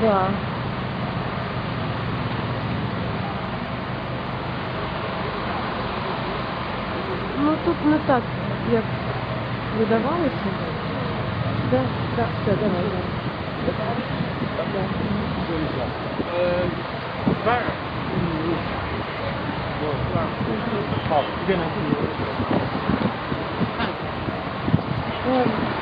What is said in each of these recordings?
Да. Ну тут не так, як видавалося. Да, да, все, давай. Ладно. Ем,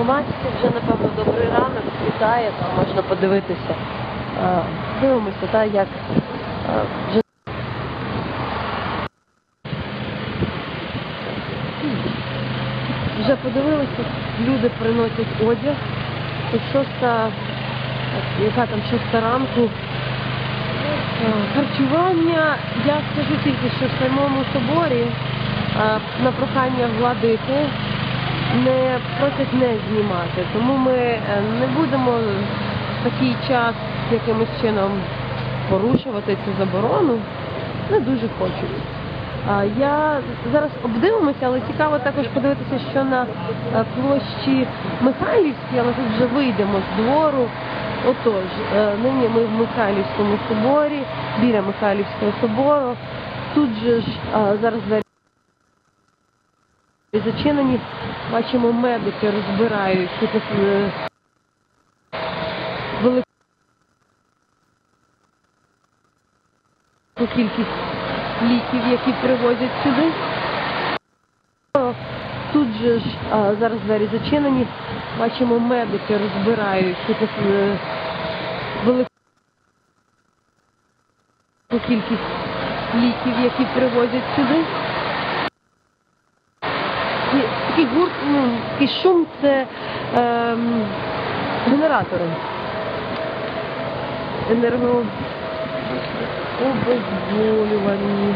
Громадське вже, напевно, добрий ранок, світає, там можна подивитися. Дивимося, та, як вже вже подивилися, люди приносять одяг. Тут шоста, яка там шоста ранку. Харчування, я скажу тільки, що в самому соборі на прохання владики не просять не знімати. Тому ми е, не будемо в такий час якимось чином порушувати цю заборону. Не дуже хочуть. Я зараз обдивимося, але цікаво також подивитися, що на е, площі Михайлівській, але тут вже вийдемо з двору. Отож, е, нині ми в Михайлівському соборі, біля Михайлівського собору. Тут же ж зараз зачинені. Бачимо, медики розбирають тут е, велику кількість ліків, які привозять сюди. Тут же ж а, зараз двері зачинені. Бачимо, медики розбирають тут е, велику кількість ліків, які привозять сюди. Такий гурт, ну, такий шум це ем, генератори. Енерго обезболювані.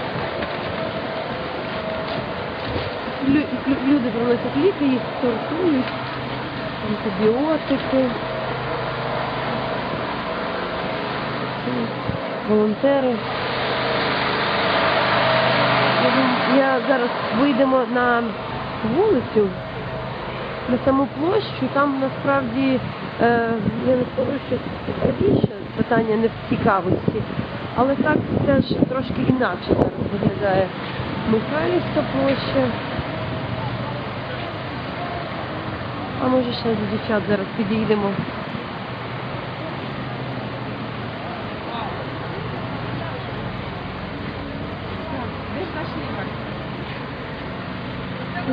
Лю- лю- Люди приносять ліки, їх сортують, антибіотики. Волонтери. Я зараз вийдемо на вулицю, на саму площу, там насправді е, я не скажу, що більше питання не в цікавості, але так теж трошки інакше зараз виглядає Михайлівська площа. А може ще до дівчат зараз підійдемо.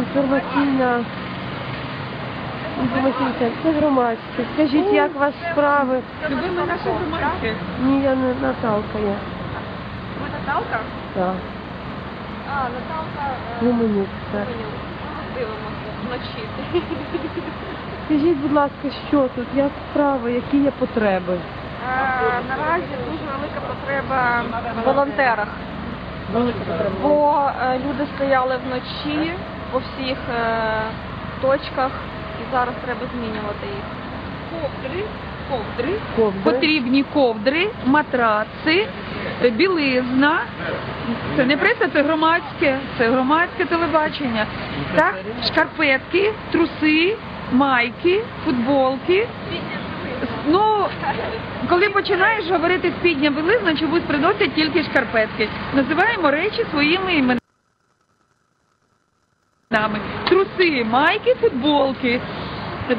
Інформаційна інформаційна це громадське. Скажіть, як у вас справи? Любимо наше громадське. Ні, я не Наталка я. Ви Наталка? Так. А, Наталка е, Гуменюк, так. Гуменюк. Дивимося вночі. Скажіть, будь ласка, що тут? Як справи, які є потреби? Е, Наразі дуже велика потреба в волонтерах, бо е, люди стояли вночі по всіх е, точках і зараз треба змінювати їх. Ковдри, ковдри, Ковдри. Потрібні ковдри, матраци, білизна. Це не преса, це громадське, це громадське телебачення. Так, шкарпетки, труси, майки, футболки. Ну, коли починаєш говорити спідня білизна, чомусь приносять тільки шкарпетки. Називаємо речі своїми іменами. Труси, майки, футболки.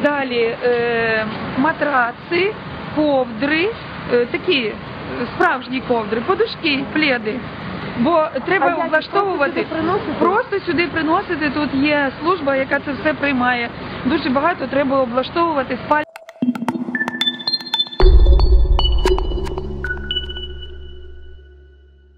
Далі е, матраци, ковдри, е, такі е, справжні ковдри, подушки, пледи. Бо треба А як облаштовувати. просто сюди приносити? Просто сюди приносити. Тут є служба, яка це все приймає. Дуже багато треба облаштовувати спальні.